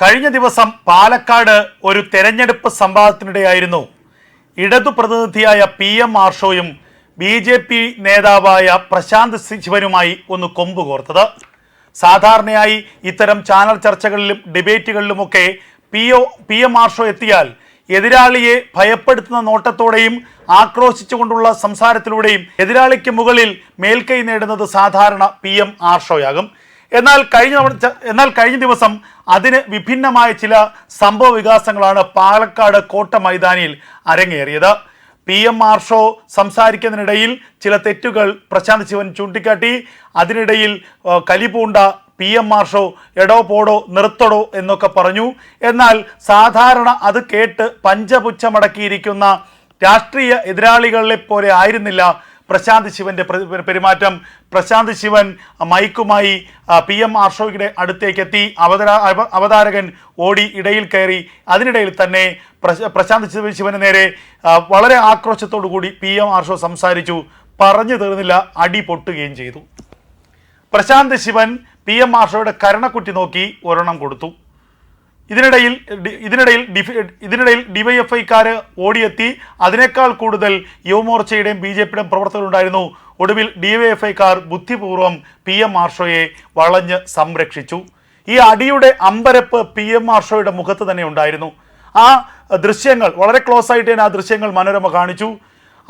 കഴിഞ്ഞ ദിവസം പാലക്കാട് ഒരു തെരഞ്ഞെടുപ്പ് സംവാദത്തിനിടെയായിരുന്നു ഇടതു പ്രതിനിധിയായ പി എം ആർഷോയും ബി ജെ പി നേതാവായ പ്രശാന്ത് ശിവനുമായി ഒന്ന് കൊമ്പ് കോർത്തത്. സാധാരണയായി ഇത്തരം ചാനൽ ചർച്ചകളിലും ഡിബേറ്റുകളിലുമൊക്കെ P O P M Arsho എത്തിയാൽ എതിരാളിയെ ഭയപ്പെടുത്തുന്ന നോട്ടത്തോടെയും ആക്രോശിച്ചുകൊണ്ടുള്ള സംസാരത്തിലൂടെയും എതിരാളിക്ക് മുകളിൽ മേൽക്കൈ നേടുന്നത് സാധാരണ പി എം ആർഷോയാകും എന്നാൽ കഴിഞ്ഞ എന്നാൽ കഴിഞ്ഞ ദിവസം അതിന് വിഭിന്നമായ ചില സംഭവ വികാസങ്ങളാണ് പാലക്കാട് കോട്ട മൈതാനിയിൽ അരങ്ങേറിയത്. പി എം ആർഷോ സംസാരിക്കുന്നതിനിടയിൽ ചില തെറ്റുകൾ പ്രശാന്ത് ശിവൻ ചൂണ്ടിക്കാട്ടി. അതിനിടയിൽ കലിപൂണ്ട പി എം മാർഷോ എടോ പോടോ നിർത്തടോ എന്നൊക്കെ പറഞ്ഞു. എന്നാൽ സാധാരണ അത് കേട്ട് പഞ്ചപുച്ഛമടക്കിയിരിക്കുന്ന രാഷ്ട്രീയ എതിരാളികളെ പോലെ ആയിരുന്നില്ല പ്രശാന്ത് ശിവന്റെ പ്ര- പെരുമാറ്റം. പ്രശാന്ത് ശിവൻ മൈക്കുമായി പി എം ആർഷോയുടെ അടുത്തേക്ക് എത്തി അവതാര അവതാരകൻ ഓടി ഇടയിൽ കയറി. അതിനിടയിൽ തന്നെ പ്രശാന്ത് ശിവന് നേരെ വളരെ ആക്രോശത്തോടു കൂടി പി എം ആർഷോ സംസാരിച്ചു. പറഞ്ഞു തീർന്നില്ല അടി പൊട്ടുകയും ചെയ്തു. പ്രശാന്ത് ശിവൻ പി എം ആർഷോയുടെ കരണക്കുറ്റി നോക്കി ഒരെണ്ണം കൊടുത്തു. ഇതിനിടയിൽ ഡി- ഇതിനിടയിൽ ഇതിനിടയിൽ ഡിവൈഎഫ്ഐക്കാർ ഓടിയെത്തി. അതിനേക്കാൾ കൂടുതൽ യുവമോർച്ചയുടെയും ബി ജെ പിയുടെയും പ്രവർത്തകരുണ്ടായിരുന്നു ഒടുവിൽ ഡിവൈഎഫ്ഐക്കാർ ബുദ്ധിപൂർവം പി എം ആർഷോയെ വളഞ്ഞ് സംരക്ഷിച്ചു. ഈ അടിയുടെ അമ്പരപ്പ് പി എം ആർഷോയുടെ മുഖത്ത് തന്നെ ഉണ്ടായിരുന്നു. ആ ദൃശ്യങ്ങൾ വളരെ ക്ലോസ് ആയിട്ട് തന്നെ ആ ദൃശ്യങ്ങൾ മനോരമ കാണിച്ചു.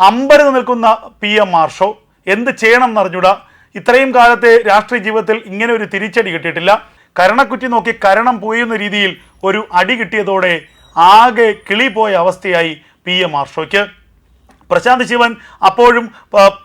അമ്പരന്ന് നിൽക്കുന്ന പി എം ആർഷോ എന്ത് ചെയ്യണം എന്നറിഞ്ഞൂടാ. ഇത്രയും കാലത്തെ രാഷ്ട്രീയ ജീവിതത്തിൽ ഇങ്ങനെ ഒരു തിരിച്ചടി കിട്ടിയിട്ടില്ല. കരണക്കുറ്റി നോക്കി കരണം പോയുന്ന രീതിയിൽ ഒരു അടി കിട്ടിയതോടെ ആകെ കിളി പോയ അവസ്ഥയായി പി എം ആർഷോയ്ക്ക് പ്രശാന്ത് ശിവൻ അപ്പോഴും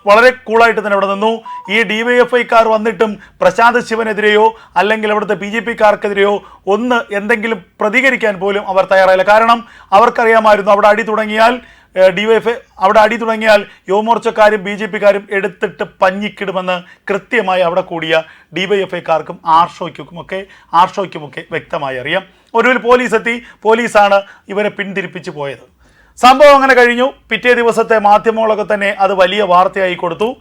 വളരെ കൂളായിട്ട് തന്നെ അവിടെ നിന്നു. ഈ ഡിവൈഎഫ്ഐക്കാർ വന്നിട്ടും പ്രശാന്ത് ശിവനെതിരെയോ അല്ലെങ്കിൽ അവിടുത്തെ ബി ജെ പിക്കാർക്കെതിരെയോ ഒന്ന് എന്തെങ്കിലും പ്രതികരിക്കാൻ പോലും അവർ തയ്യാറായില്ല. കാരണം അവർക്കറിയാമായിരുന്നു അവിടെ അടി തുടങ്ങിയാൽ ഡിവൈഎഫ് അവിടെ അടി തുടങ്ങിയാൽ യുവമോർച്ചക്കാരും ബി ജെ പിക്കാരും എടുത്തിട്ട് പഞ്ഞിക്കിടുമെന്ന് കൃത്യമായി അവിടെ കൂടിയ ഡിവൈഎഫ്ഐക്കാർക്കും ആർഷോയ്ക്കുമൊക്കെ ആർഷോയ്ക്കുമൊക്കെ വ്യക്തമായി അറിയാം. ഒടുവിൽ പോലീസ് എത്തി പോലീസാണ് ഇവരെ പിന്തിരിപ്പിച്ച് പോയത്. സംഭവം അങ്ങനെ കഴിഞ്ഞു. പിറ്റേ ദിവസത്തെ മാധ്യമങ്ങളൊക്കെ തന്നെ അത് വലിയ വാർത്തയായി കൊടുത്തു.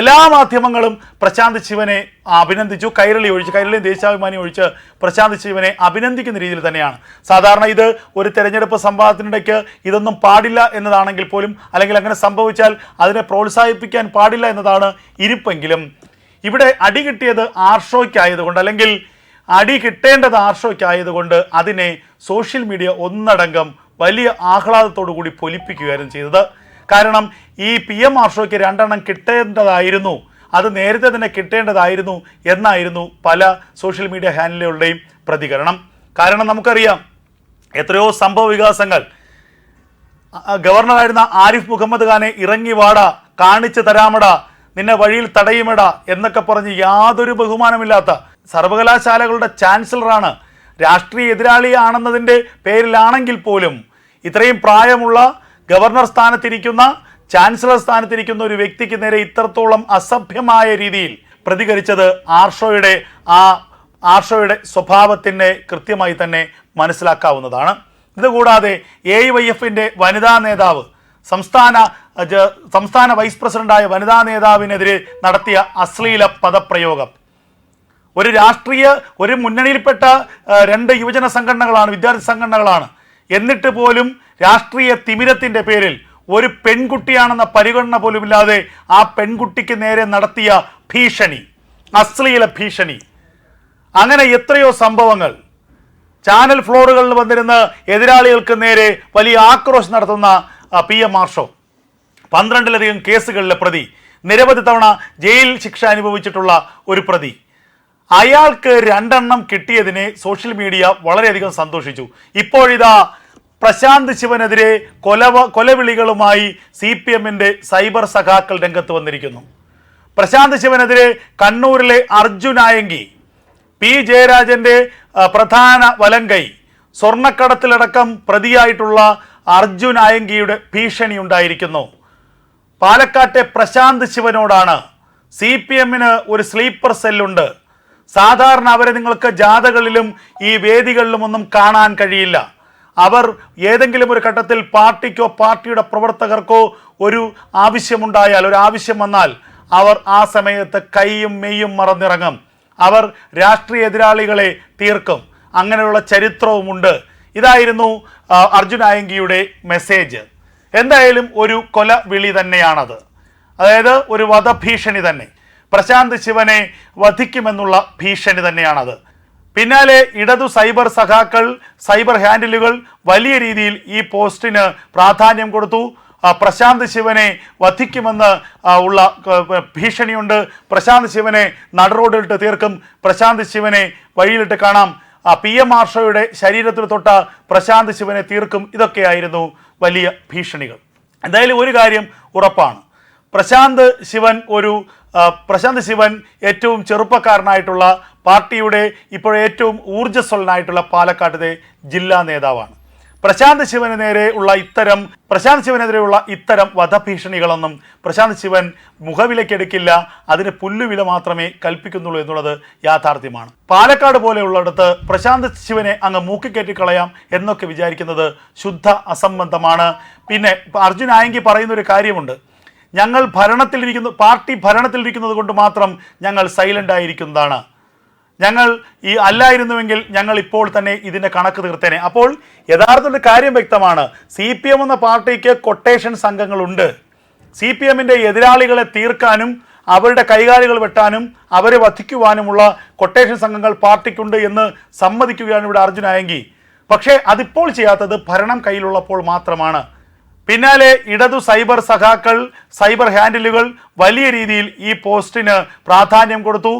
എല്ലാ മാധ്യമങ്ങളും പ്രശാന്ത് ശിവനെ അഭിനന്ദിച്ചു. കൈരളി ഒഴിച്ച് കൈരളി ദേശാഭിമാനി ഒഴിച്ച് പ്രശാന്ത് ശിവനെ അഭിനന്ദിക്കുന്ന രീതിയിൽ തന്നെയാണ്. സാധാരണ ഇത് ഒരു തെരഞ്ഞെടുപ്പ് സംവാദത്തിനിടയ്ക്ക് ഇതൊന്നും പാടില്ല എന്നതാണെങ്കിൽ പോലും അല്ലെങ്കിൽ അങ്ങനെ സംഭവിച്ചാൽ അതിനെ പ്രോത്സാഹിപ്പിക്കാൻ പാടില്ല എന്നതാണ് ഇരിപ്പെങ്കിലും ഇവിടെ അടി കിട്ടിയത് ആർഷോയ്ക്കായതുകൊണ്ട് അല്ലെങ്കിൽ അടി കിട്ടേണ്ടത് ആർഷോയ്ക്കായതുകൊണ്ട് അതിനെ സോഷ്യൽ മീഡിയ ഒന്നടങ്കം വലിയ ആഹ്ലാദത്തോടു കൂടി പൊലിപ്പിക്കുകയായിരുന്നു ചെയ്തത്. കാരണം ഈ പി എം ആർഷോയ്ക്ക് രണ്ടെണ്ണം കിട്ടേണ്ടതായിരുന്നു. അത് നേരത്തെ തന്നെ കിട്ടേണ്ടതായിരുന്നു എന്നായിരുന്നു പല സോഷ്യൽ മീഡിയ ഹാൻഡിലുകളുടെയും പ്രതികരണം. കാരണം നമുക്കറിയാം എത്രയോ സംഭവ വികാസങ്ങൾ. ഗവർണറായിരുന്ന ആരിഫ് മുഹമ്മദ് ഖാനെ ഇറങ്ങി വാടാ കാണിച്ചു തരാമട നിന്നെ വഴിയിൽ തടയുമട എന്നൊക്കെ പറഞ്ഞ് യാതൊരു ബഹുമാനമില്ലാത്ത സർവകലാശാലകളുടെ ചാൻസലറാണ് രാഷ്ട്രീയ എതിരാളിയാണെന്നതിന്റെ പേരിലാണെങ്കിൽ പോലും ഇത്രയും പ്രായമുള്ള ഗവർണർ സ്ഥാനത്തിരിക്കുന്ന ചാൻസലർ സ്ഥാനത്തിരിക്കുന്ന ഒരു വ്യക്തിക്ക് നേരെ ഇത്രത്തോളം അസഭ്യമായ രീതിയിൽ പ്രതികരിച്ചത് ആർഷോയുടെ ആ ആർഷോയുടെ സ്വഭാവത്തിന്റെ കൃത്യമായി തന്നെ മനസ്സിലാക്കാവുന്നതാണ്. ഇതുകൂടാതെ എ വൈ എഫിന്റെ വനിതാ നേതാവ് സംസ്ഥാന സംസ്ഥാന വൈസ് പ്രസിഡന്റായ വനിതാ നേതാവിനെതിരെ നടത്തിയ അശ്ലീല പദപ്രയോഗം. ഒരു രാഷ്ട്രീയ ഒരു മുന്നണിയിൽപ്പെട്ട രണ്ട് യുവജന സംഘടനകളാണ് വിദ്യാർത്ഥി സംഘടനകളാണ്. എന്നിട്ട് പോലും രാഷ്ട്രീയ തിമിരത്തിന്റെ പേരിൽ ഒരു പെൺകുട്ടിയാണെന്ന പരിഗണന പോലുമില്ലാതെ ആ പെൺകുട്ടിക്ക് നേരെ നടത്തിയ ഭീഷണി അശ്ലീല ഭീഷണി. അങ്ങനെ എത്രയോ സംഭവങ്ങൾ. ചാനൽ ഫ്ലോറുകളിൽ വന്നിരുന്ന് എതിരാളികൾക്ക് നേരെ വലിയ ആക്രോശം നടത്തുന്ന പി. എം. ആർഷോ പന്ത്രണ്ടിലധികം കേസുകളിലെ പ്രതി. നിരവധി തവണ ജയിൽ ശിക്ഷ അനുഭവിച്ചിട്ടുള്ള ഒരു പ്രതി. അയാൾക്ക് രണ്ടെണ്ണം കിട്ടിയതിനെ സോഷ്യൽ മീഡിയ വളരെയധികം സന്തോഷിച്ചു. ഇപ്പോഴിതാ പ്രശാന്ത് ശിവനെതിരെ കൊലവ കൊലവിളികളുമായി സി പി എമ്മിന്റെ സൈബർ സഖാക്കൾ രംഗത്ത് വന്നിരിക്കുന്നു. പ്രശാന്ത് ശിവനെതിരെ കണ്ണൂരിലെ അർജുനായങ്കി പി ജയരാജന്റെ ആ, പ്രധാന വലങ്കൈ സ്വർണക്കടത്തിലടക്കം പ്രതിയായിട്ടുള്ള അർജുൻ ആയങ്കിയുടെ ഭീഷണി ഉണ്ടായിരിക്കുന്നു. പാലക്കാട്ടെ പ്രശാന്ത് ശിവനോടാണ് സി പി എമ്മിന് ഒരു സ്ലീപ്പർ സെല്ലുണ്ട്. സാധാരണ അവരെ നിങ്ങൾക്ക് ജാഥകളിലും ഈ വേദികളിലും ഒന്നും കാണാൻ കഴിയില്ല. അവർ ഏതെങ്കിലും ഒരു ഘട്ടത്തിൽ പാർട്ടിക്കോ പാർട്ടിയുടെ പ്രവർത്തകർക്കോ ഒരു ആവശ്യമുണ്ടായാൽ ഒരു ആവശ്യം വന്നാൽ അവർ ആ സമയത്ത് കൈയും മെയ്യും മറന്നിറങ്ങും. അവർ രാഷ്ട്രീയ എതിരാളികളെ തീർക്കും. അങ്ങനെയുള്ള ചരിത്രവുമുണ്ട്. ഇതായിരുന്നു അർജുൻ ആയങ്കിയുടെ മെസ്സേജ്. എന്തായാലും ഒരു കൊല വിളി തന്നെയാണത്. അതായത് ഒരു വധഭീഷണി തന്നെ. പ്രശാന്ത് ശിവനെ വധിക്കുമെന്നുള്ള ഭീഷണി തന്നെയാണത്. പിന്നാലെ ഇടതു സൈബർ സഖാക്കൾ സൈബർ ഹാൻഡിലുകൾ വലിയ രീതിയിൽ ഈ പോസ്റ്റിന് പ്രാധാന്യം കൊടുത്തു. പ്രശാന്ത് ശിവനെ വധിക്കുമെന്ന് ഉള്ള ഭീഷണിയുണ്ട്. പ്രശാന്ത് ശിവനെ നടുറോഡിലിട്ട് തീർക്കും. പ്രശാന്ത് ശിവനെ വഴിയിലിട്ട് കാണാം. പി. എം. ആർഷോയുടെ ശരീരത്തിൽ തൊട്ട പ്രശാന്ത് ശിവനെ തീർക്കും. ഇതൊക്കെയായിരുന്നു വലിയ ഭീഷണികൾ. എന്തായാലും ഒരു കാര്യം ഉറപ്പാണ്. പ്രശാന്ത് ശിവൻ ഒരു പ്രശാന്ത് ശിവൻ ഏറ്റവും ചെറുപ്പക്കാരനായിട്ടുള്ള പാർട്ടിയുടെ ഇപ്പോൾ ഏറ്റവും ഊർജസ്വലനായിട്ടുള്ള പാലക്കാട്ടിലെ ജില്ലാ നേതാവാണ്. പ്രശാന്ത് ശിവന് നേരെ ഉള്ള ഇത്തരം പ്രശാന്ത് ശിവനെതിരെയുള്ള ഇത്തരം വധഭീഷണികളൊന്നും പ്രശാന്ത് ശിവൻ മുഖവിലക്കെടുക്കില്ല അതിന് പുല്ലുവില മാത്രമേ കൽപ്പിക്കുന്നുള്ളൂ എന്നുള്ളത് യാഥാർത്ഥ്യമാണ്. പാലക്കാട് പോലെയുള്ളിടത്ത് പ്രശാന്ത് ശിവനെ അങ്ങ് മൂക്കിക്കയറ്റിക്കളയാം എന്നൊക്കെ വിചാരിക്കുന്നത് ശുദ്ധ അസംബന്ധമാണ്. പിന്നെ അർജുൻ ആയെങ്കിൽ പറയുന്ന ഒരു കാര്യമുണ്ട്. ഞങ്ങൾ ഭരണത്തിലിരിക്കുന്നു പാർട്ടി ഭരണത്തിലിരിക്കുന്നത് കൊണ്ട് മാത്രം ഞങ്ങൾ സൈലന്റ് ആയിരിക്കുന്നതാണ്. ഞങ്ങൾ ഈ അല്ലായിരുന്നുവെങ്കിൽ ഞങ്ങൾ ഇപ്പോൾ തന്നെ ഇതിന്റെ കണക്ക് തീർത്തേനെ. അപ്പോൾ യഥാർത്ഥത്തിൽ കാര്യം വ്യക്തമാണ്. സി പി എം എന്ന പാർട്ടിക്ക് കൊട്ടേഷൻ സംഘങ്ങളുണ്ട്. സി പി എമ്മിന്റെ എതിരാളികളെ തീർക്കാനും അവരുടെ കൈകാലുകൾ വെട്ടാനും അവരെ വധിക്കുവാനുമുള്ള കൊട്ടേഷൻ സംഘങ്ങൾ പാർട്ടിക്കുണ്ട് എന്ന് സമ്മതിക്കുകയാണ് ഇവിടെ അർജുനായെങ്കിൽ. പക്ഷേ അതിപ്പോൾ ചെയ്യാത്തത് ഭരണം കയ്യിലുള്ളപ്പോൾ മാത്രമാണ്. പിന്നാലെ ഇടതു സൈബർ സഖാക്കൾ സൈബർ ഹാൻഡിലുകൾ വലിയ രീതിയിൽ ഈ പോസ്റ്റിന് പ്രാധാന്യം കൊടുത്തു.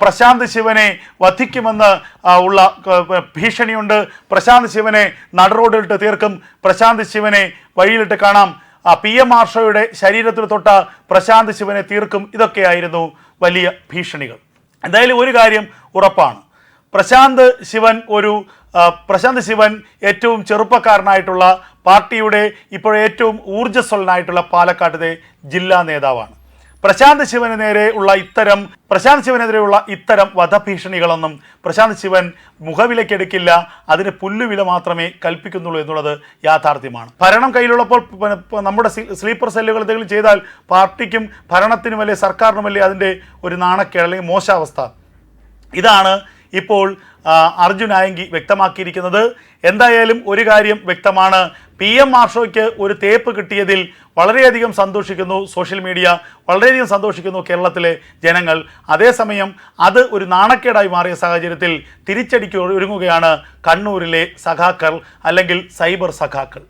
പ്രശാന്ത് ശിവനെ വധിക്കുമെന്ന് ഉള്ള ഭീഷണിയുണ്ട്. പ്രശാന്ത് ശിവനെ നടുറോഡിലിട്ട് തീർക്കും. പ്രശാന്ത് ശിവനെ വഴിയിലിട്ട് കാണാം. പി എം ആർഷോയുടെ ശരീരത്തിൽ തൊട്ട പ്രശാന്ത് ശിവനെ തീർക്കും. ഇതൊക്കെയായിരുന്നു വലിയ ഭീഷണികൾ. എന്തായാലും ഒരു കാര്യം ഉറപ്പാണ്. പ്രശാന്ത് ശിവൻ ഒരു പ്രശാന്ത് ശിവൻ ഏറ്റവും ചെറുപ്പക്കാരനായിട്ടുള്ള പാർട്ടിയുടെ ഇപ്പോൾ ഏറ്റവും ഊർജസ്വലനായിട്ടുള്ള പാലക്കാട്ടിലെ ജില്ലാ നേതാവാണ്. പ്രശാന്ത് ശിവന് നേരെ ഉള്ള ഇത്തരം പ്രശാന്ത് ശിവനെതിരെയുള്ള ഇത്തരം വധഭീഷണികളൊന്നും പ്രശാന്ത് ശിവൻ മുഖവിലക്കെടുക്കില്ല അതിന് പുല്ലുവില മാത്രമേ കൽപ്പിക്കുന്നുള്ളൂ എന്നുള്ളത് യാഥാർത്ഥ്യമാണ്. ഭരണം കയ്യിലുള്ളപ്പോൾ നമ്മുടെ സ്ലീപ്പർ സെല്ലുകൾ എന്തെങ്കിലും ചെയ്താൽ പാർട്ടിക്കും ഭരണത്തിനും അല്ലെ സർക്കാരിനും അല്ലെ അതിന്റെ ഒരു നാണക്കേട് അല്ലെങ്കിൽ മോശാവസ്ഥ. ഇതാണ് ഇപ്പോൾ അർജുൻ ആയങ്കി വ്യക്തമാക്കിയിരിക്കുന്നത് എന്തായാലും ഒരു കാര്യം വ്യക്തമാണ്. പി എം മാർഷോയ്ക്ക് ഒരു തേപ്പ് കിട്ടിയതിൽ വളരെയധികം സന്തോഷിക്കുന്നു സോഷ്യൽ മീഡിയ വളരെയധികം സന്തോഷിക്കുന്നു കേരളത്തിലെ ജനങ്ങൾ. അതേസമയം അത് ഒരു നാണക്കേടായി മാറിയ സാഹചര്യത്തിൽ തിരിച്ചടിക്ക് ഒരുങ്ങുകയാണ് കണ്ണൂരിലെ സഖാക്കൾ അല്ലെങ്കിൽ സൈബർ സഖാക്കൾ.